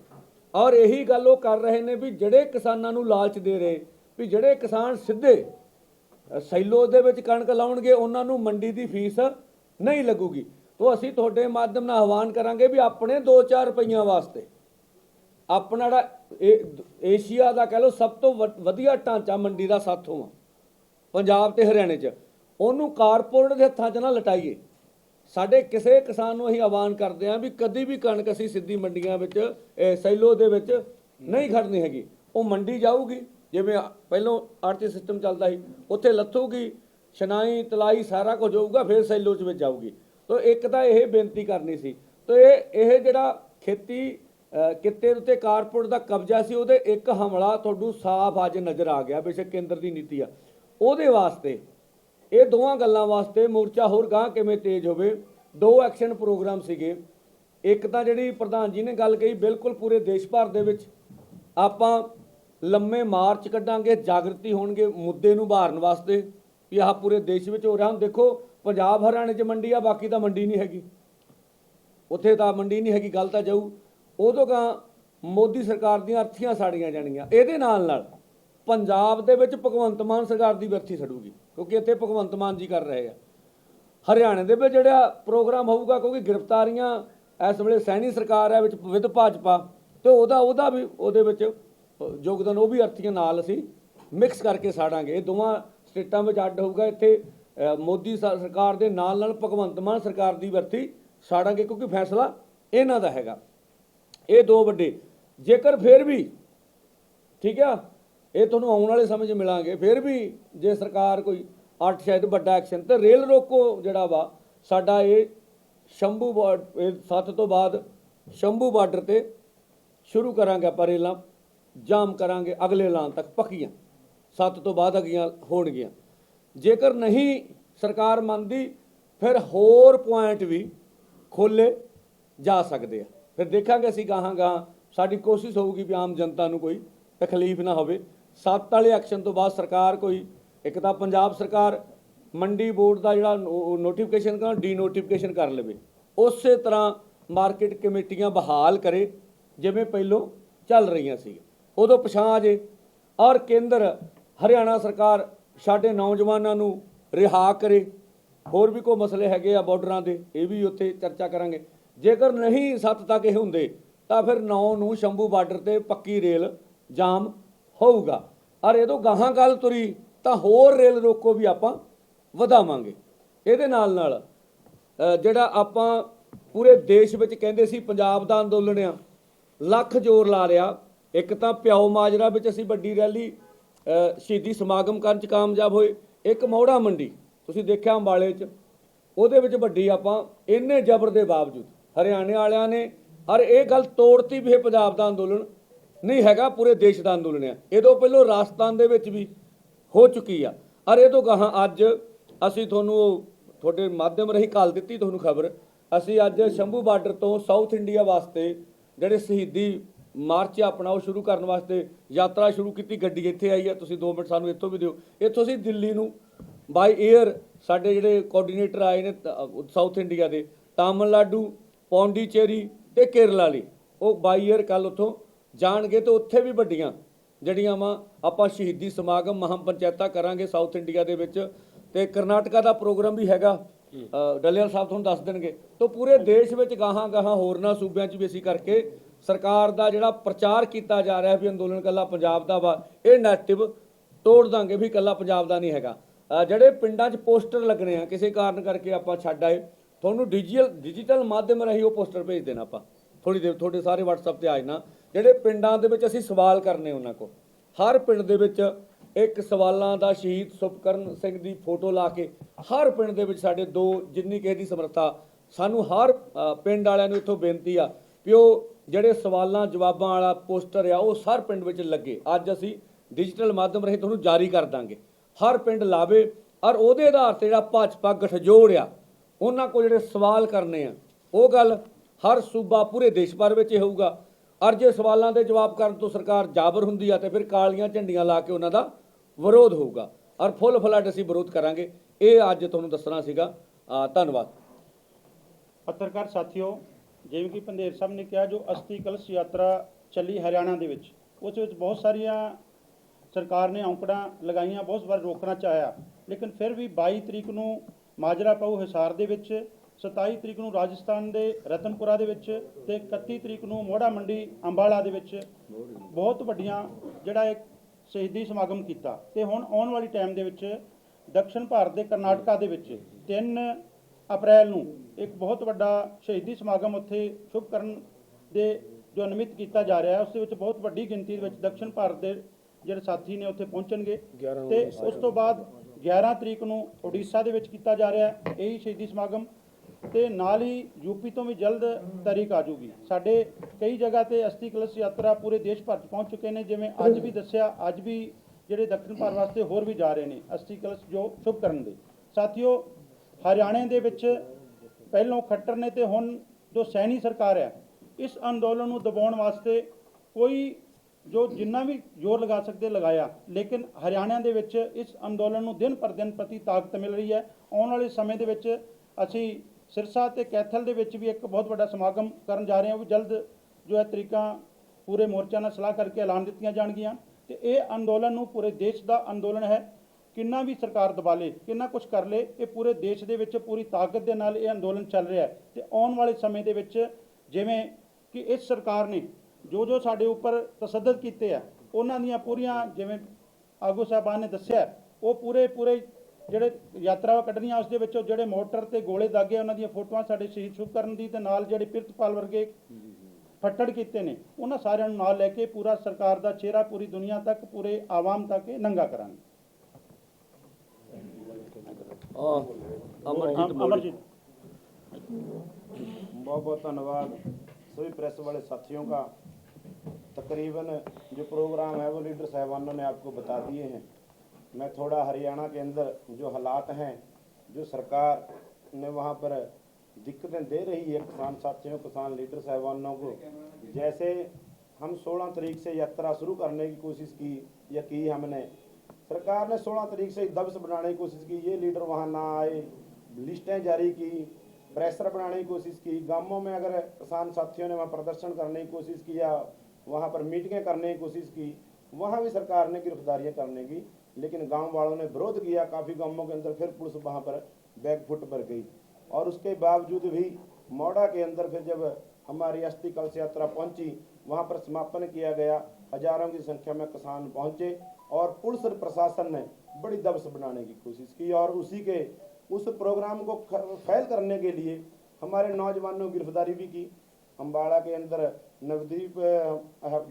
ਔਰ ਇਹੀ ਗੱਲ ਉਹ ਕਰ ਰਹੇ ਨੇ ਵੀ ਜਿਹੜੇ ਕਿਸਾਨਾਂ ਨੂੰ ਲਾਲਚ ਦੇ ਰਹੇ, ਵੀ ਜਿਹੜੇ ਕਿਸਾਨ ਸਿੱਧੇ ਸੈਲੋ ਦੇ ਵਿੱਚ ਕਣਕ ਲਾਉਣਗੇ, ਉਹਨਾਂ ਨੂੰ ਮੰਡੀ ਦੀ ਫੀਸ ਨਹੀਂ ਲੱਗੂਗੀ। ਤੋਂ ਅਸੀਂ ਤੁਹਾਡੇ ਮਾਧਿਅਮ ਨਾਲ ਆਹਵਾਨ ਕਰਾਂਗੇ ਵੀ ਆਪਣੇ 2-4 ਰੁਪਈਆਂ ਵਾਸਤੇ, ਆਪਣਾ ਜਿਹੜਾ ਇਹ ਏਸ਼ੀਆ ਦਾ ਕਹਿ ਲਓ ਸਭ ਤੋਂ ਵ- ਵਧੀਆ ਢਾਂਚਾ ਮੰਡੀ ਦਾ ਸਾਥੋਂ ਆ। ਪੰਜਾਬ ਤੇ ਹਰਿਆਣੇ 'ਚ। ਉਹਨੂੰ ਕਾਰਪੋਰੇਟ ਦੇ ਹੱਥਾਂ 'ਚ ਨਾ ਲਟਾਈਏ। ਸਾਡੇ ਕਿਸੇ ਕਿਸਾਨ ਨੂੰ ਅਸੀਂ ਆਹਵਾਨ ਕਰਦੇ ਹਾਂ ਵੀ ਕਦੀ ਵੀ ਕਣਕ ਅਸੀਂ ਸਿੱਧੀ ਮੰਡੀਆਂ ਵਿੱਚ ਸੈਲੋ ਦੇ ਵਿੱਚ ਨਹੀਂ ਖੜਨੀ ਹੈਗੀ। ਉਹ ਮੰਡੀ ਜਾਊਗੀ। ਜਿਵੇਂ ਆ- ਪਹਿਲੋਂ ਆਰਥੀ ਸਿਸਟਮ ਚੱਲਦਾ ਸੀ। ਉੱਥੇ ਲੱਥੂਗੀ, ਛਨਾਈ, ਤਲਾਈ ਸਾਰਾ ਕੁਝ ਹੋਊਗਾ, ਫਿਰ ਸੈਲੋ 'ਚ ਵਿੱਚ ਜਾਊਗੀ। ਤੋ ਇੱਕ ਤਾਂ ਇਹ ਬੇਨਤੀ ਕਰਨੀ ਸੀ। ਤੋ ਇਹ ਇਹ ਜਿਹੜਾ ਖੇਤੀ ਕਿੱਤੇ ਉੱਤੇ ਕਾਰਪੋਰੇਟ ਦਾ ਕਬਜ਼ਾ ਸੀ, ਉਹਦੇ ਇੱਕ ਹਮਲਾ ਤੁਹਾਨੂੰ ਸਾਫ਼ ਅੱਜ ਨਜ਼ਰ ਆ ਗਿਆ, ਬੇਸ਼ੱਕ ਕੇਂਦਰ ਦੀ ਨੀਤੀ ਆ। ਉਹਦੇ ਵਾਸਤੇ, ਇਹ ਦੋਵਾਂ ਗੱਲਾਂ ਵਾਸਤੇ ਮੋਰਚਾ ਹੋਰ ਗਾਂ ਕਿਵੇਂ ਤੇਜ਼ ਹੋਵੇ, ਦੋ ਐਕਸ਼ਨ ਪ੍ਰੋਗਰਾਮ ਸੀਗੇ। ਇੱਕ ਤਾਂ ਜਿਹੜੀ ਪ੍ਰਧਾਨ ਜੀ ਨੇ ਗੱਲ ਕਹੀ, ਬਿਲਕੁਲ ਪੂਰੇ ਦੇਸ਼ ਭਰ ਦੇ ਵਿੱਚ ਆਪਾਂ ਲੰਮੇ ਮਾਰਚ ਕੱਢਾਂਗੇ, ਜਾਗਰਤੀ ਹੋਣਗੇ ਮੁੱਦੇ ਨੂੰ ਬਾਰਨ ਵਾਸਤੇ, ਵੀ ਆਹ ਪੂਰੇ ਦੇਸ਼ ਵਿੱਚ ਹੋ ਰਿਹਾ। ਹੁਣ ਦੇਖੋ, ਪੰਜਾਬ ਹਰਿਆਣੇ 'ਚ ਮੰਡੀ ਆ, ਬਾਕੀ ਤਾਂ ਮੰਡੀ ਨਹੀਂ ਹੈਗੀ। ਉੱਥੇ ਤਾਂ ਮੰਡੀ ਨਹੀਂ ਹੈਗੀ, ਗੱਲ ਤਾਂ ਜਾਊ। ਉਦੋਂ ਕਾ ਮੋਦੀ ਸਰਕਾਰ ਦੀਆਂ ਅਰਥੀਆਂ ਸਾੜੀਆਂ ਜਾਣਗੀਆਂ ਇਹਦੇ ਨਾਲ ਨਾਲ ਪੰਜਾਬ ਦੇ ਵਿੱਚ ਭਗਵੰਤ ਮਾਨ ਸਰਕਾਰ ਦੀ ਵਿਅਰਥੀ ਸੜੂਗੀ, ਕਿਉਂਕਿ ਇੱਥੇ ਭਗਵੰਤ ਮਾਨ ਜੀ ਕਰ ਰਹੇ ਆ। ਹਰਿਆਣੇ ਦੇ ਵਿੱਚ ਜਿਹੜਾ ਪ੍ਰੋਗਰਾਮ ਹੋਊਗਾ, ਕਿਉਂਕਿ ਗ੍ਰਿਫਤਾਰੀਆਂ ਇਸ ਵੇਲੇ ਸੈਣੀ ਸਰਕਾਰ ਹੈ ਵਿੱਚ ਵਿਦ ਭਾਜਪਾ, ਤੇ ਉਹਦਾ ਉਹਦਾ ਵੀ, ਉਹਦੇ ਵਿੱਚ ਯੋਗਦਾਨ, ਉਹ ਵੀ ਅਰਥੀਆਂ ਨਾਲ ਅਸੀਂ ਮਿਕਸ ਕਰਕੇ ਸਾੜਾਂਗੇ। ਇਹ ਦੋਵਾਂ ਸਟੇਟਾਂ ਵਿੱਚ ਅੱਡ ਹੋਊਗਾ। ਇੱਥੇ ਮੋਦੀ ਸ- ਸਰਕਾਰ ਦੇ ਨਾਲ ਨਾਲ ਭਗਵੰਤ ਮਾਨ ਸਰਕਾਰ ਦੀ ਵਰਤੀ ਸਾੜਾਂਗੇ, ਕਿਉਂਕਿ ਫੈਸਲਾ ਇਹਨਾਂ ਦਾ ਹੈਗਾ। ਇਹ ਦੋ ਵੱਡੇ। ਜੇਕਰ ਫਿਰ ਵੀ, ਠੀਕ ਆ, ਇਹ ਤੁਹਾਨੂੰ ਆਉਣ ਵਾਲੇ ਸਮੇਂ 'ਚ ਮਿਲਾਂਗੇ, ਫਿਰ ਵੀ ਜੇ ਸਰਕਾਰ ਕੋਈ ਅੱਠ ਸ਼ਾਇਦ ਵੱਡਾ ਐਕਸ਼ਨ, ਤੇ ਰੇਲ ਰੋਕੋ ਜਿਹੜਾ ਵਾ, ਸਾਡਾ ਇਹ ਸ਼ੰਭੂ ਬਾਰਡ- ਇਹ ਸੱਤ ਤੋਂ ਬਾਅਦ ਸ਼ੰਭੂ ਬਾਰਡਰ ਤੇ ਸ਼ੁਰੂ ਕਰਾਂਗੇ ਆਪਾਂ ਰੇਲਾਂ, ਜਾਮ ਕਰਾਂਗੇ, ਅਗਲੇ ਐਲਾਨ ਤੱਕ ਪੱਕੀਆਂ। ਸੱਤ ਤੋਂ ਬਾਅਦ ਅਗੀਆਂ ਹੋਣਗੀਆਂ। ਜੇਕਰ ਨਹੀਂ ਸਰਕਾਰ ਮੰਨਦੀ, ਫਿਰ ਹੋਰ ਪੁਆਇੰਟ ਵੀ ਖੋਲੇ ਜਾ ਸਕਦੇ ਆ। ਫਿਰ ਦੇਖਾਂਗੇ ਅਸੀਂ ਗਾਹਾਂ ਗਾਹਾਂ। ਸਾਡੀ ਕੋਸ਼ਿਸ਼ ਹੋਊਗੀ ਵੀ ਆਮ ਜਨਤਾ ਨੂੰ ਕੋਈ ਤਕਲੀਫ ਨਾ ਹੋਵੇ। ਸੱਤ ਵਾਲੇ ਐਕਸ਼ਨ ਤੋਂ ਬਾਅਦ ਸਰਕਾਰ ਕੋਈ, ਇੱਕ ਤਾਂ ਪੰਜਾਬ ਸਰਕਾਰ ਮੰਡੀ ਬੋਰਡ ਦਾ ਜਿਹੜਾ ਨੋਟੀਫਿਕੇਸ਼ਨ ਕਰ ਡੀ ਕਰ ਲਵੇ। ਉਸੇ ਤਰ੍ਹਾਂ ਮਾਰਕੀਟ ਕਮੇਟੀਆਂ ਬਹਾਲ ਕਰੇ, ਜਿਵੇਂ ਪਹਿਲੋਂ ਚੱਲ ਰਹੀਆਂ ਸੀ। ਉਦੋਂ ਪਛਾਣ ਜੇ ਔਰ ਕੇਂਦਰ ਹਰਿਆਣਾ ਸਰਕਾਰ ਸਾਡੇ ਨੌਜਵਾਨਾਂ ਨੂੰ ਰਿਹਾ ਕਰੇ। ਹੋਰ ਵੀ ਕੋਈ ਮਸਲੇ ਹੈਗੇ ਆ ਬਾਰਡਰਾਂ ਦੇ, ਇਹ ਵੀ ਉੱਥੇ ਚਰਚਾ ਕਰਾਂਗੇ। ਜੇਕਰ ਨਹੀਂ ਸੱਤ ਤੱਕ ਇਹ ਹੁੰਦੇ, ਤਾਂ ਫਿਰ 9 ਨੂੰ ਸ਼ੰਭੂ ਬਾਰਡਰ ਤੇ ਪੱਕੀ ਰੇਲ ਜਾਮ ਹੋਊਗਾ। ਔਰ ਇਹਦੋਂ ਗਾਹਾਂ ਗੱਲ ਤੁਰੀ, ਤਾਂ ਹੋਰ ਰੇਲ ਰੋਕੋ ਵੀ ਆਪਾਂ ਵਧਾਵਾਂਗੇ। ਇਹਦੇ ਨਾਲ ਨਾਲ ਜਿਹੜਾ ਆਪਾਂ ਪੂਰੇ ਦੇਸ਼ ਵਿੱਚ ਕਹਿੰਦੇ ਸੀ ਪੰਜਾਬ ਦਾ ਅੰਦੋਲਨ ਆ, ਲੱਖ ਜ਼ੋਰ ਲਾ ਰਿਆ ਇੱਕ ਤਾਂ ਪਿਓ ਮਾਜਰਾ ਵਿੱਚ ਅਸੀਂ ਵੱਡੀ ਰੈਲੀ ਸ਼ਹੀਦੀ ਸਮਾਗਮ ਕਰਨ ਚ ਕਾਮਯਾਬ ਹੋਏ। ਇੱਕ ਮੌੜਾ ਮੰਡੀ, ਤੁਸੀਂ ਦੇਖਿਆ ਅੰਬਾਲੇ ਚ, ਉਹਦੇ ਵਿੱਚ ਵੱਡੀ ਆਪਾਂ ਇੰਨੇ ਜ਼ਬਰ ਦੇ ਬਾਵਜੂਦ ਹਰਿਆਣੇ ਵਾਲਿਆਂ ਨੇ ਔਰ ਇਹ ਗੱਲ ਤੋੜਤੀ ਵੀ ਇਹ ਪੰਜਾਬ ਦਾ ਅੰਦੋਲਨ ਨਹੀਂ ਹੈਗਾ, ਪੂਰੇ ਦੇਸ਼ ਦਾ ਅੰਦੋਲਨ ਹੈ ਇਹਦੋਂ ਪਹਿਲਾਂ ਰਾਜਸਥਾਨ ਦੇ ਵਿੱਚ ਵੀ ਹੋ ਚੁੱਕੀ ਆ। ਅਰ ਇਹ ਤੋਂ ਗਾਹਾਂ ਅੱਜ ਅਸੀਂ ਤੁਹਾਨੂੰ ਤੁਹਾਡੇ ਮਾਧਿਅਮ ਰਹੀ ਕਾਲ ਦਿੱਤੀ ਤੁਹਾਨੂੰ ਖਬਰ। ਅਸੀਂ ਅੱਜ ਸ਼ੰਭੂ ਬਾਰਡਰ ਤੋਂ ਸਾਊਥ ਇੰਡੀਆ ਵਾਸਤੇ ਜਿਹੜੇ ਸ਼ਹੀਦੀ ਮਾਰਚ ਆਪਣਾ, ਉਹ ਸ਼ੁਰੂ ਕਰਨ ਵਾਸਤੇ ਯਾਤਰਾ ਸ਼ੁਰੂ ਕੀਤੀ, ਗੱਡੀ ਇੱਥੇ ਆਈ ਹੈ ਤੁਸੀਂ 2 ਮਿੰਟ ਸਾਨੂੰ ਇੱਥੋਂ ਵੀ ਦਿਓ। ਇੱਥੋਂ ਅਸੀਂ ਦਿੱਲੀ ਨੂੰ ਬਾਈ 에ਅਰ ਸਾਡੇ ਜਿਹੜੇ ਕੋਆਰਡੀਨੇਟਰ ਆਏ ਨੇ ਸਾਊਥ ਇੰਡੀਆ ਦੇ, ਤਾਮਿਲਨਾਡੂ ਪੌਂਡੀਚੇਰੀ ਤੇ ਕੇਰਲਾ ਲਈ। ਉਹ ਬਾਈ 에ਅਰ ਕੱਲ ਉੱਥੋਂ ਜਾਣਗੇ ਤੇ ਉੱਥੇ ਵੀ ਵੱਡੀਆਂ ਜਿਹੜੀਆਂ ਵਾ ਆਪਾਂ ਸ਼ਹੀਦੀ ਸਮਾਗਮ ਮਹਾਂ ਪੰਚਾਇਤਾਂ ਕਰਾਂਗੇ ਸਾਊਥ ਇੰਡੀਆ ਦੇ ਵਿੱਚ। ਤੇ ਕਰਨਾਟਕਾ ਦਾ ਪ੍ਰੋਗਰਾਮ ਵੀ ਹੈਗਾ। ਡੱਲੇਵਾਲ ਸਾਹਿਬ ਤੁਹਾਨੂੰ ਦੱਸ ਦੇਣਗੇ। ਤੋਂ ਪੂਰੇ ਦੇਸ਼ ਵਿੱਚ ਗਾਹਾਂ ਗਾਹਾਂ ਹੋਰਨਾਂ ਸੂਬਿਆਂ 'ਚ ਵੀ ਅਸੀਂ ਕਰਕੇ ਸਰਕਾਰ ਦਾ ਜਿਹੜਾ ਪ੍ਰਚਾਰ ਕੀਤਾ ਜਾ ਰਿਹਾ ਵੀ ਅੰਦੋਲਨ ਕੱਲਾ ਪੰਜਾਬ ਦਾ ਵਾ ਇਹ ਨੈਰੇਟਿਵ ਤੋੜ ਦਾਂਗੇ ਵੀ ਕੱਲਾ ਪੰਜਾਬ ਦਾ ਨਹੀਂ ਹੈਗਾ। ਜਿਹੜੇ ਪਿੰਡਾਂ 'ਚ ਪੋਸਟਰ ਲੱਗਣੇ ਆ ਕਿਸੇ ਕਾਰਨ ਕਰਕੇ ਆਪਾਂ ਛੱਡ ਆਏ। ਤੁਹਾਨੂੰ ਡਿਜੀਟਲ ਡਿਜੀਟਲ ਮਾਧਿਅਮ ਰਾਹੀਂ ਉਹ ਪੋਸਟਰ ਭੇਜ ਦੇਣਾ ਆਪਾਂ। ਥੋੜੀ ਦੇਰ, ਤੁਹਾਡੇ ਸਾਰੇ WhatsApp ਤੇ ਆ ਜਾਣਾ। ਜਿਹੜੇ ਪਿੰਡਾਂ ਦੇ ਵਿੱਚ ਅਸੀਂ ਸਵਾਲ ਕਰਨੇ ਉਹਨਾਂ ਕੋ ਹਰ ਪਿੰਡ ਦੇ ਵਿੱਚ ਇੱਕ ਸਵਾਲਾਂ ਦਾ ਸ਼ਹੀਦ ਸੁਪਕਰਨ ਸਿੰਘ ਦੀ ਫੋਟੋ ਲਾ ਕੇ ਹਰ ਪਿੰਡ ਦੇ ਵਿੱਚ ਸਾਡੇ ਦੋ ਜਿੰਨੀ ਕਿਸੇ ਦੀ ਸਮਰੱਥਾ, ਸਾਨੂੰ ਹਰ ਪਿੰਡ ਵਾਲਿਆਂ ਨੂੰ ਇੱਥੋਂ ਬੇਨਤੀ ਆ ਵੀ ਉਹ ਜਿਹੜੇ ਸਵਾਲਾਂ, ਜਵਾਬਾਂ ਵਾਲਾ ਪੋਸਟਰ ਆ, ਉਹ ਹਰ ਪਿੰਡ ਵਿੱਚ ਲੱਗੇ। ਅੱਜ ਅਸੀਂ ਡਿਜੀਟਲ ਮਾਧਿਅਮ ਰਾਹੀਂ ਤੁਹਾਨੂੰ ਜਾਰੀ ਕਰ ਦਾਂਗੇ। ਹਰ ਪਿੰਡ ਲਾਵੇ, ਔਰ ਉਹਦੇ ਆਧਾਰ ਤੇ ਜਿਹੜਾ ਭਾਜਪਾ ਗਠਜੋੜ ਆ ਉਹਨਾਂ ਕੋਲ ਜਿਹੜੇ ਸਵਾਲ ਕਰਨੇ ਆ, ਉਹ ਗੱਲ ਹਰ ਸੂਬਾ ਪੂਰੇ ਦੇਸ਼ ਭਰ ਵਿੱਚ ਇਹ ਹੋਊਗਾ। ਔਰ ਜੇ ਸਵਾਲਾਂ ਦੇ ਜਵਾਬ ਕਰਨ ਤੋਂ ਸਰਕਾਰ ਜਾਬਰ ਹੁੰਦੀ ਆ, ਤੇ ਫਿਰ ਕਾਲੀਆਂ ਝੰਡੀਆਂ ਲਾ ਕੇ ਉਹਨਾਂ ਦਾ ਵਿਰੋਧ ਹੋਊਗਾ। ਔਰ ਫੁੱਲ ਫਲੱਡ ਅਸੀਂ ਵਿਰੋਧ ਕਰਾਂਗੇ। ਇਹ ਅੱਜ ਤੁਹਾਨੂੰ ਦੱਸਣਾ ਸੀਗਾ। ਧੰਨਵਾਦ। ਪੱਤਰਕਾਰ ਸਾਥੀਓ, ਜਿਵੇਂ ਕਿ ਪੰਦੇਰ ਸਾਹਿਬ ਨੇ ਕਿਹਾ, ਜੋ ਅਸਥੀ ਕਲਸ਼ ਯਾਤਰਾ ਚੱਲੀ ਹਰਿਆਣਾ ਦੇ ਵਿੱਚ, ਉਸ ਵਿੱਚ ਬਹੁਤ ਸਾਰੀਆਂ ਸਰਕਾਰ ਨੇ ਔਂਕੜਾਂ ਲਗਾਈਆਂ, ਬਹੁਤ ਵਾਰ ਰੋਕਣਾ ਚਾਹਿਆ। ਲੇਕਿਨ ਫਿਰ ਵੀ 22 ਤਰੀਕ ਨੂੰ ਮਾਜਰਾ ਪਾਉ ਹਿਸਾਰ ਦੇ ਵਿੱਚ 27 ਤਰੀਕ ਨੂੰ ਰਾਜਸਥਾਨ ਦੇ ਰਤਨਪੁਰਾ ਦੇ ਵਿੱਚ ਤੇ 31 ਤਰੀਕ ਨੂੰ ਮੋੜਾ ਮੰਡੀ ਅੰਬਾਲਾ ਦੇ ਵਿੱਚ ਬਹੁਤ ਵੱਡੀਆਂ ਜਿਹੜਾ ਇੱਕ ਸ਼ਹੀਦੀ ਸਮਾਗਮ ਕੀਤਾ। ਤੇ ਹੁਣ ਆਉਣ ਵਾਲੀ ਟਾਈਮ ਦੇ ਵਿੱਚ ਦੱਖਣ ਭਾਰਤ ਦੇ ਕਰਨਾਟਕਾ ਦੇ ਵਿੱਚ 3 ਅਪ੍ਰੈਲ ਨੂੰ ਇੱਕ ਬਹੁਤ ਵੱਡਾ ਸ਼ਹੀਦੀ ਸਮਾਗਮ ਉੱਥੇ ਸ਼ੁਭ ਕਰਨ ਦੇ ਜੋ ਨਿਮਿਤ ਕੀਤਾ ਜਾ ਰਿਹਾ ਹੈ ਉਸ ਦੇ ਵਿੱਚ ਬਹੁਤ ਵੱਡੀ ਗਿਣਤੀ ਦੇ ਵਿੱਚ ਦੱਖਣ ਭਾਰਤ ਦੇ ਜਿਹੜੇ ਸਾਥੀ ਨੇ ਉੱਥੇ ਪਹੁੰਚਣਗੇ। ਤੇ ਉਸ ਤੋਂ ਬਾਅਦ 11 ਤਰੀਕ ਨੂੰ ਓਡੀਸ਼ਾ ਦੇ ਵਿੱਚ ਕੀਤਾ ਜਾ ਰਿਹਾ ਹੈ, ਇਹੀ ਸ਼ਹੀਦੀ ਸਮਾਗਮ। ਤੇ ਨਾਲ ਹੀ ਯੂਪੀ ਤੋਂ ਵੀ ਜਲਦ ਤਾਰੀਖ ਆ ਜੂਗੀ ਸਾਡੇ ਕਈ ਜਗ੍ਹਾ ਤੇ ਅਸਥੀ ਕਲਸ਼ ਯਾਤਰਾ ਪੂਰੇ ਦੇਸ਼ ਭਰ ਚ ਪਹੁੰਚ ਚੁੱਕੇ ਨੇ, ਜਿਵੇਂ ਅੱਜ ਵੀ ਦੱਸਿਆ, ਅੱਜ ਵੀ ਜਿਹੜੇ ਦੱਖਣ ਭਾਰਤ ਵਾਸਤੇ ਹੋਰ ਵੀ ਜਾ ਰਹੇ ਨੇ ਅਸਥੀ ਕਲਸ਼ ਜੋ ਸ਼ੁਭ ਕਰਨ ਦੇ। ਸਾਥੀਓ, ਹਰਿਆਣੇ ਦੇ ਵਿੱਚ ਪਹਿਲੋਂ ਖੱਟਰ ਨੇ ਤੇ ਹੁਣ ਜੋ ਸੈਣੀ ਸਰਕਾਰ ਹੈ, ਇਸ ਅੰਦੋਲਨ ਨੂੰ ਦਬਾਉਣ ਵਾਸਤੇ ਕੋਈ ਜੋ ਜਿੰਨਾ ਵੀ ਜ਼ੋਰ ਲਗਾ ਸਕਦੇ ਲਗਾਇਆ। ਲੇਕਿਨ ਹਰਿਆਣਾ ਦੇ ਵਿੱਚ ਇਸ ਅੰਦੋਲਨ ਨੂੰ ਦਿਨ ਪਰ ਦਿਨ ਪ੍ਰਤੀ ਤਾਕਤ ਮਿਲ ਰਹੀ ਹੈ। ਆਉਣ ਵਾਲੇ ਸਮੇਂ ਦੇ ਵਿੱਚ ਅਸੀਂ ਸਿਰਸਾ ਤੇ ਕੈਥਲ ਦੇ ਵਿੱਚ ਵੀ ਇੱਕ ਬਹੁਤ ਵੱਡਾ ਸਮਾਗਮ ਕਰਨ ਜਾ ਰਹੇ ਹਾਂ। ਉਹ ਵੀ ਜਲਦ ਜੋ ਹੈ ਤਰੀਕਾਂ ਪੂਰੇ ਮੋਰਚਾ ਨਾਲ ਸਲਾਹ ਕਰਕੇ ਐਲਾਨ ਦਿੱਤੀਆਂ ਜਾਣਗੀਆਂ। ਤੇ ਇਹ ਅੰਦੋਲਨ ਨੂੰ ਪੂਰੇ ਦੇਸ਼ ਦਾ ਅੰਦੋਲਨ ਹੈ। ਕਿੰਨਾ ਵੀ ਸਰਕਾਰ ਦਬਾ ਲੇ, ਕਿੰਨਾ ਕੁਝ ਕਰ ਲੇ, ਇਹ ਪੂਰੇ ਦੇਸ਼ ਦੇ ਵਿੱਚ ਪੂਰੀ ਤਾਕਤ ਦੇ ਨਾਲ ਇਹ ਅੰਦੋਲਨ ਚੱਲ ਰਿਹਾ ਹੈ। ਤੇ ਆਉਣ ਵਾਲੇ ਸਮੇਂ ਦੇ ਵਿੱਚ ਜਿਵੇਂ ਕਿ ਇਸ ਸਰਕਾਰ ਨੇ ਜੋ ਜੋ ਸਾਡੇ ਉੱਪਰ ਤਸੱਦਦ ਕੀਤੇ ਆ ਉਹਨਾਂ ਦੀਆਂ ਪੂਰੀਆਂ ਜਿਵੇਂ ਆਗੂ ਸਾਹਿਬਾਨ ਨੇ ਦੱਸਿਆ ਉਹ ਪੂਰੇ ਪੂਰੇ ਜਿਹੜੇ ਯਾਤਰਾ ਕੱਢਣੀਆਂ ਉਸ ਦੇ ਵਿੱਚੋਂ ਜਿਹੜੇ ਮੋਟਰ ਤੇ ਗੋਲੇ ਦਾਗੇ ਉਹਨਾਂ ਦੀਆਂ ਫੋਟੋਆਂ ਸਾਡੇ ਸ਼ਹੀਦ ਸ਼ੁਭਕਰਨ ਦੀ ਤੇ ਨਾਲ ਜਿਹੜੇ ਪਿਰਤਪਾਲ ਵਰਗੇ ਫੱਟੜ ਕੀਤੇ ਨੇ ਉਹਨਾਂ ਸਾਰਿਆਂ ਨੂੰ ਨਾਲ ਲੈ ਕੇ ਪੂਰਾ ਸਰਕਾਰ ਦਾ ਚਿਹਰਾ ਪੂਰੀ ਦੁਨੀਆ ਤੱਕ ਪੂਰੇ ਆਵਾਮ ਤੱਕ ਇਹ ਨੰਗਾ ਕਰਾਂਗੇ ਆ ਅਮਰਜੀਤ ਮੋੜੀ ਅਮਰਜੀਤ बहुत बहुत धन्यवाद सभी प्रेस वाले साथियों का तकरीबन जो प्रोग्राम है वो लीडर साहबानों ने आपको बता दिए हैं। मैं थोड़ा हरियाणा के अंदर जो हालात हैं, जो सरकार ने वहाँ पर दिक्कतें दे रही है किसान साथियों, किसान लीडर साहबानों को, जैसे हम 16 तारीख से यात्रा शुरू करने की कोशिश की या की हमने, सरकार ने 16 तारीख से दब्स बनाने की कोशिश की, ये लीडर वहाँ ना आए, लिस्टें जारी की, प्रेशर बनाने की कोशिश की, गाँवों में अगर किसान साथियों ने वहाँ प्रदर्शन करने की कोशिश किया वहाँ पर मीटिंगें करने की कोशिश की। वहाँ भी सरकार ने गिरफ्तारियाँ करने की, लेकिन गाँव वालों ने विरोध किया। काफ़ी गाँवों के अंदर फिर पुलिस वहाँ पर बैकफुट पर गई। और उसके बावजूद भी मोड़ा के अंदर फिर जब हमारी अस्थि कलश यात्रा पहुँची, वहाँ पर समापन किया गया। हज़ारों की संख्या में किसान पहुँचे और पुलिस प्रशासन ने बड़ी दबस बनाने की कोशिश की। और उसी के, उस प्रोग्राम को फैल करने के लिए हमारे नौजवानों की गिरफ्तारी भी की। अम्बाड़ा के अंदर नवदीप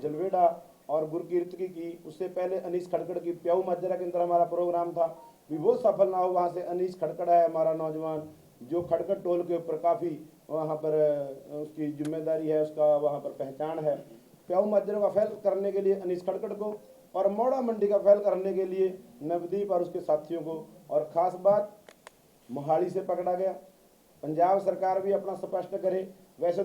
जलवेड़ा और गुरकीर्त की उससे पहले अनीस खड़कड़ की प्याऊ माजरा के अंदर हमारा प्रोग्राम था। भी वो सफल ना हो, वहाँ से अनीस खड़कड़ है हमारा नौजवान, जो खड़कड़ टोल के ऊपर काफ़ी वहाँ पर उसकी ज़िम्मेदारी है, उसका वहाँ पर पहचान है। प्याऊ माजरे का फैल करने के लिए अनीस खड़कड़ को और मोड़ा मंडी का फैल करने के लिए नवदीप और उसके साथियों को। और ख़ास बात, मोहाली से पकड़ा गया। पंजाब सरकार भी अपना स्पष्ट करे। वैसे